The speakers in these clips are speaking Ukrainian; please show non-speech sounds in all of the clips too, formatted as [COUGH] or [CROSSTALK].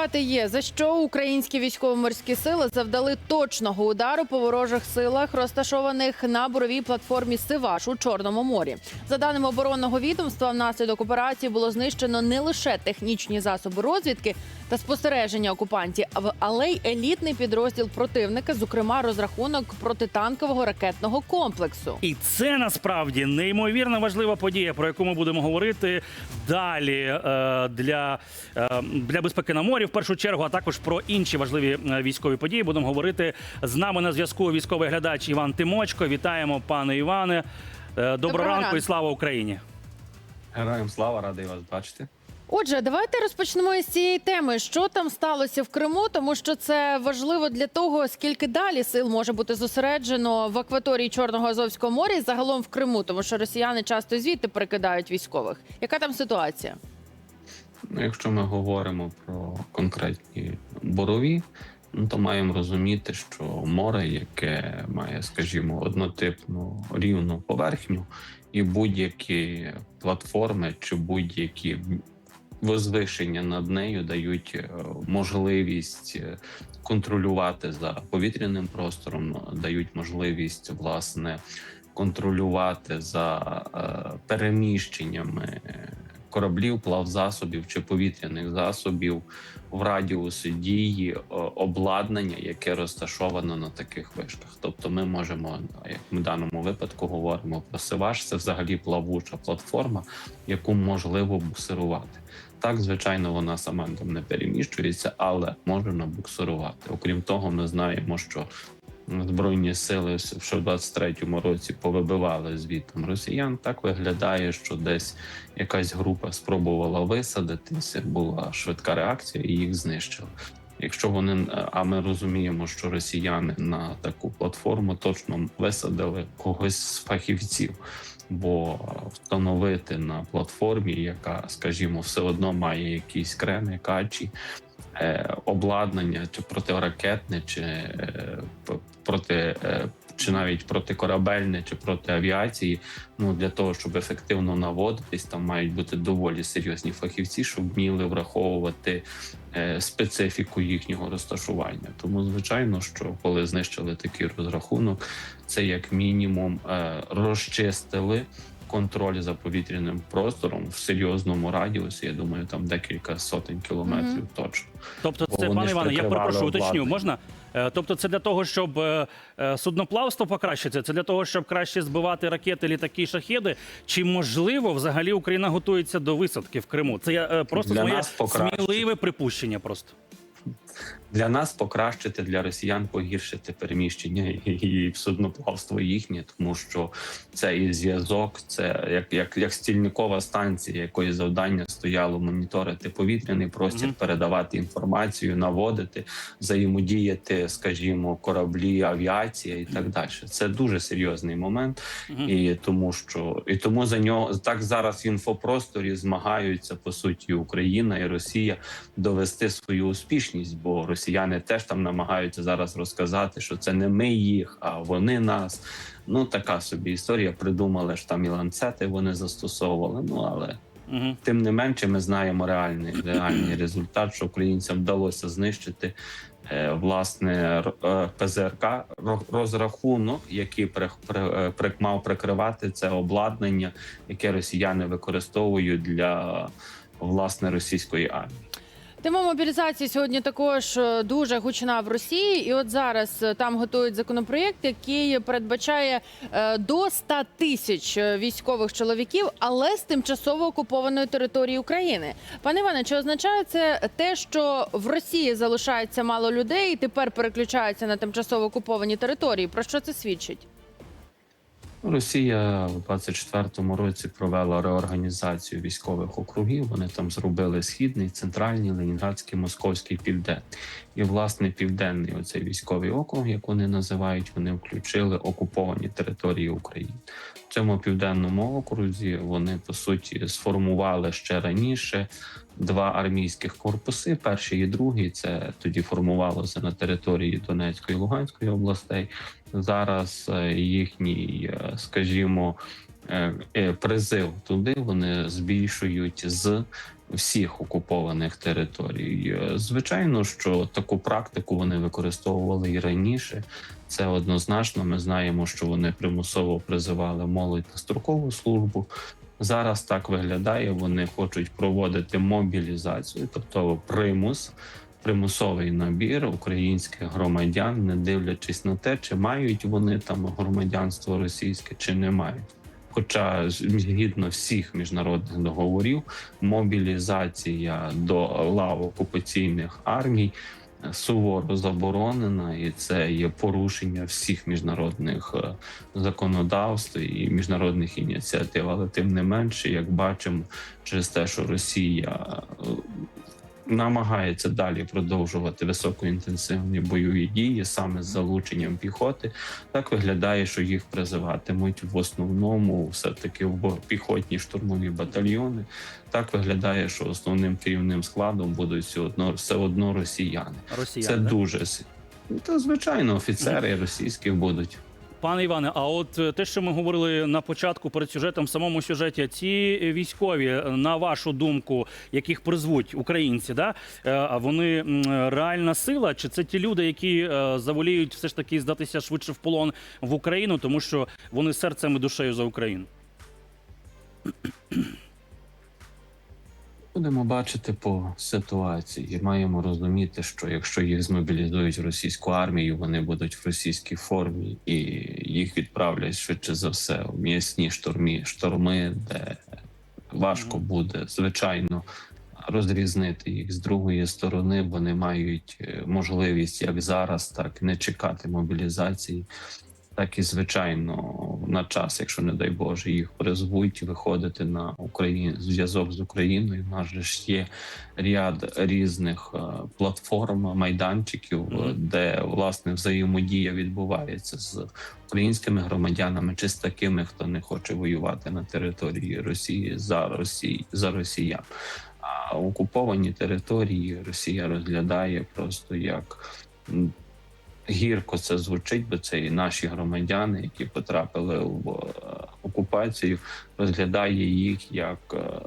Дебати є за що українські військово-морські сили завдали точного удару по ворожих силах, розташованих на буровій платформі Сиваш у Чорному морі. За даними оборонного відомства, внаслідок операції було знищено не лише технічні засоби розвідки та спостереження окупантів, але й елітний підрозділ противника, зокрема розрахунок протитанкового ракетного комплексу. І це насправді неймовірно важлива подія, про яку ми будемо говорити далі е, для, е, для безпеки на морі, в першу чергу, а також про інші важливі е, військові події. Будемо говорити з нами на зв'язку. Військовий глядач Іван Тимочко. Вітаємо, пане Іване. Доброго, Доброго ранку ранку. і слава Україні. Героям слава, радий вас бачити. Отже, давайте розпочнемо із цієї теми. Що там сталося в Криму, тому що це важливо для того, скільки далі сил може бути зосереджено в акваторії Чорного Азовського моря і загалом в Криму, тому що росіяни часто звідти перекидають військових. Яка там ситуація? Ну, якщо ми говоримо про конкретні борові, ну то маємо розуміти, що море, яке має, скажімо, однотипну рівну поверхню, і будь-які платформи чи будь-які возвишення над нею дають е, можливість е, контролювати за повітряним простором, дають можливість власне контролювати за е, переміщеннями кораблів, плавзасобів чи повітряних засобів в радіусі дії е, обладнання, яке розташовано на таких вишках. Тобто, ми можемо, як ми в даному випадку говоримо про Сиваш, це взагалі плавуча платформа, яку можливо буксирувати. Так, звичайно, вона сама там не переміщується, але може набуксирувати. Окрім того, ми знаємо, що збройні сили ще в 23-му році повибивали звітом росіян. Так виглядає, що десь якась група спробувала висадитися, була швидка реакція, і їх знищили. Якщо вони а ми розуміємо, що росіяни на таку платформу точно висадили когось з фахівців, бо встановити на платформі, яка, скажімо, все одно має якісь крени, качі, обладнання, чи протиракетне, чи е, проти. е, Чи навіть протикорабельне, чи проти авіації, ну для того, щоб ефективно наводитись, там мають бути доволі серйозні фахівці, щоб вміли враховувати е, специфіку їхнього розташування. Тому, звичайно, що коли знищили такий розрахунок, це як мінімум е, розчистили контроль за повітряним простором в серйозному радіусі. Я думаю, там декілька сотень кілометрів Мгм. точно. Тобто, Бо це пане Іване, я перепрошую, уточню, можна? Е, Тобто, це для того, щоб е, е, судноплавство покращити, це для того, щоб краще збивати ракети, літаки, шахеди. Чи можливо взагалі Україна готується до висадки в Криму? Це я просто Для моє сміливе припущення. Просто Для нас покращити, для росіян погіршити переміщення і, судноплавство їхнє, тому що це і зв'язок, це як, як, як стільникова станція, якої завдання стояло моніторити повітряний простір, Мгм. передавати інформацію, наводити, взаємодіяти, скажімо, кораблі, авіація і так далі. Це дуже серйозний момент. Мгм. І тому що і тому за нього так зараз в інфопросторі змагаються по суті Україна і Росія довести свою успішність, бо росіяни теж там намагаються зараз розказати, що це не ми їх, а вони нас. Ну така собі історія. Придумали що там і ланцети вони застосовували. Ну але Мгм. тим не менше, ми знаємо реальний реальний результат, що українцям вдалося знищити. е, Власне, е, ПЗРК ро- розрахунок, який при, при, е, при- мав прикривати це обладнання, яке росіяни використовують для власне російської армії. Тема мобілізації сьогодні також е, дуже гучна в Росії, і от зараз е, там готують законопроєкт, який передбачає е, до 100 тисяч військових чоловіків, але з тимчасово окупованої території України. Пане Іване, чи означає це те, що в Росії залишається мало людей і тепер переключаються на тимчасово окуповані території? Про що це свідчить? Росія у 24-му році провела реорганізацію військових округів. Вони там зробили східний, центральний, Ленінградський, Московський, Південний. І власне південний оцей військовий округ, як вони називають, вони включили окуповані території України. В цьому південному окрузі вони по суті сформували ще раніше два армійських корпуси. Перший і другий це тоді формувалося на території Донецької і Луганської областей. Зараз е, їхній, е, скажімо, е, призив туди вони збільшують з всіх окупованих територій. Звичайно, що таку практику вони використовували і раніше. Це однозначно. Ми знаємо, що вони примусово призивали молодь на строкову службу. Зараз так виглядає. Вони хочуть проводити мобілізацію, тобто примус, примусовий набір українських громадян, не дивлячись на те, чи мають вони там громадянство російське, чи не мають. Хоча згідно всіх міжнародних договорів, мобілізація до лав окупаційних армій суворо заборонена, і це є порушення всіх міжнародних е, законодавств і міжнародних ініціатив. Але тим не менше, як бачимо, через те, що Росія е, намагається далі продовжувати високоінтенсивні бойові дії саме з залученням піхоти, так виглядає, що їх призиватимуть в основному все таки в піхотні штурмові батальйони. Так виглядає, що основним керівним складом будуть все одно все одно росіяни. Росіяни. Це дуже та звичайно офіцери російські будуть. Пане Іване, а от е, те, що ми говорили на початку перед сюжетом, в самому сюжеті, ці військові, е, на вашу думку, яких призвуть українці, да е, вони реальна сила? Чи це ті люди, які заволіють все ж таки здатися швидше в полон в Україну, тому що вони серцем і душею за Україну? Будемо бачити по ситуації. І Маємо розуміти, що якщо їх змобілізують в російську армію, вони будуть в російській формі, і їх відправлять швидше за все в м'ясні штурмі, шторми, де важко буде звичайно розрізнити їх з другої сторони. Вони мають е, можливість як зараз, так не чекати мобілізації. Так і звичайно на час, якщо не дай Боже, їх призвуть виходити на Україну зв'язок з Україною. У нас же ж є ряд різних е, платформ, майданчиків, е, Мгм. де власне взаємодія відбувається з українськими громадянами чи з такими, хто не хоче воювати на території Росії за Росії за росіян. А окуповані території Росія розглядає просто як гірко це звучить, бо це і наші громадяни, які потрапили в е, окупацію, розглядає їх як. е,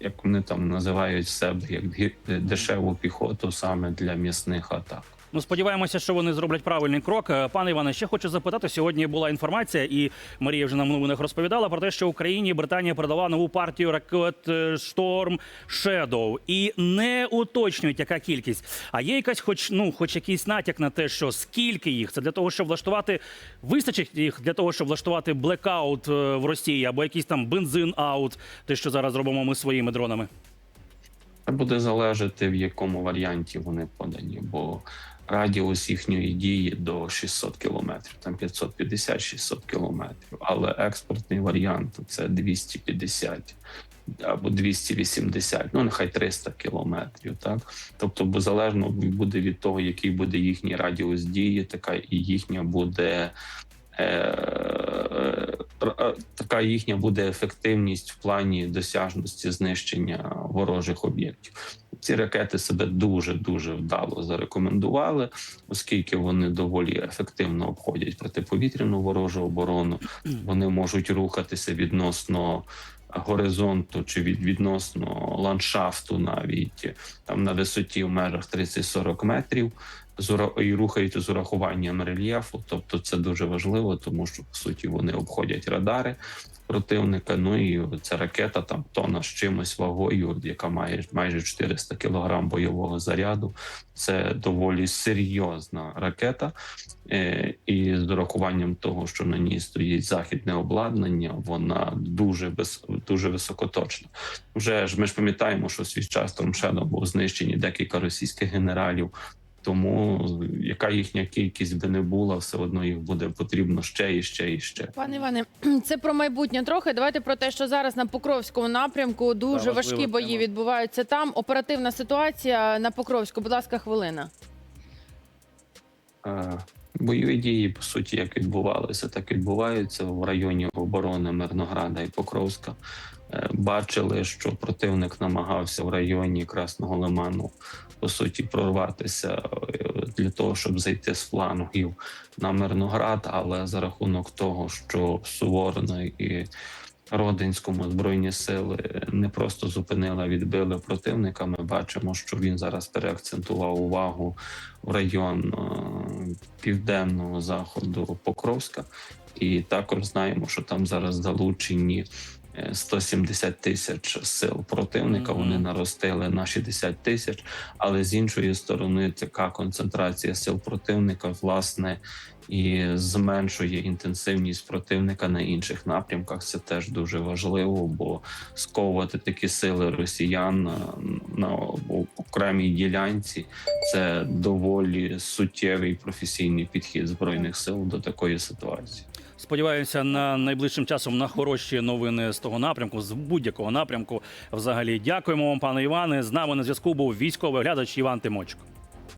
Як вони там називають себе як дешеву піхоту саме для м'ясних атак. Ну, сподіваємося, що вони зроблять правильний крок. Е, Пане Іване, ще хочу запитати. Сьогодні була інформація, і Марія вже нам новинах розповідала про те, що Україні Британія передала нову партію ракет е, Шторм Shadow. і не уточнюють, яка кількість. А є якась, хоч ну, хоч якийсь натяк на те, що скільки їх це для того, щоб влаштувати, вистачить їх для того, щоб влаштувати блекаут е, в Росії або якийсь там бензин аут, те, що зараз робимо ми своїми дронами. Буде залежати в якому варіанті вони подані, бо радіус їхньої дії до 600 кілометрів, там 550-600 кілометрів. Але експортний варіант це 250 або 280, ну нехай 300 кілометрів. Так, тобто, бо залежно буде від того, який буде їхній радіус дії, така і їхня буде. е, е, Така їхня буде ефективність в плані досяжності знищення ворожих об'єктів. Ці ракети себе дуже дуже вдало зарекомендували, оскільки вони доволі ефективно обходять протиповітряну ворожу оборону. Вони можуть рухатися відносно горизонту чи від відносно ландшафту, навіть там на висоті в межах 30-40 метрів. І рухаються з урахуванням рельєфу. Тобто це дуже важливо, тому що по суті вони обходять радари противника. Ну і ця ракета там тонна з чимось вагою, яка має майже 400 кілограм бойового заряду. Це доволі серйозна ракета, Е, і з урахуванням того, що на ній стоїть західне обладнання, вона дуже без дуже високоточна. Вже ж ми ж пам'ятаємо, що свій час Shadow був знищені декілька російських генералів. Тому яка їхня кількість би не була, все одно їх буде потрібно ще і ще і ще. Пане Іване, [CLEARS THROAT] це про майбутнє трохи. Давайте про те, що зараз на Покровському напрямку дуже важлива важкі бої тема. відбуваються там. Оперативна ситуація на Покровську. Будь ласка, хвилина. Е, Бойові дії, по суті, як відбувалися, так відбуваються в районі оборони Мирнограда і Покровська. Е, Бачили, що противник намагався в районі Красного Лиману по суті прорватися е, для того, щоб зайти з флангів на Мирноград, але за рахунок того, що Суворна і Родинському збройні сили не просто зупинили, а відбили противника. Ми бачимо, що він зараз переакцентував увагу в район е, південного заходу Покровська, і також знаємо, що там зараз залучені. Е, 170 тисяч сил противника. Вони наростили на 60 тисяч. Але з іншої сторони, така концентрація сил противника, власне, і зменшує інтенсивність противника на інших напрямках. Це теж дуже важливо, бо сковувати такі сили росіян на, на окремій ділянці це доволі суттєвий професійний підхід збройних сил до такої ситуації. Сподіваюся, на найближчим часом на хороші новини з того напрямку, з будь-якого напрямку. Взагалі, дякуємо вам, пане Іване. З нами на зв'язку був військовий глядач Іван Тимочко.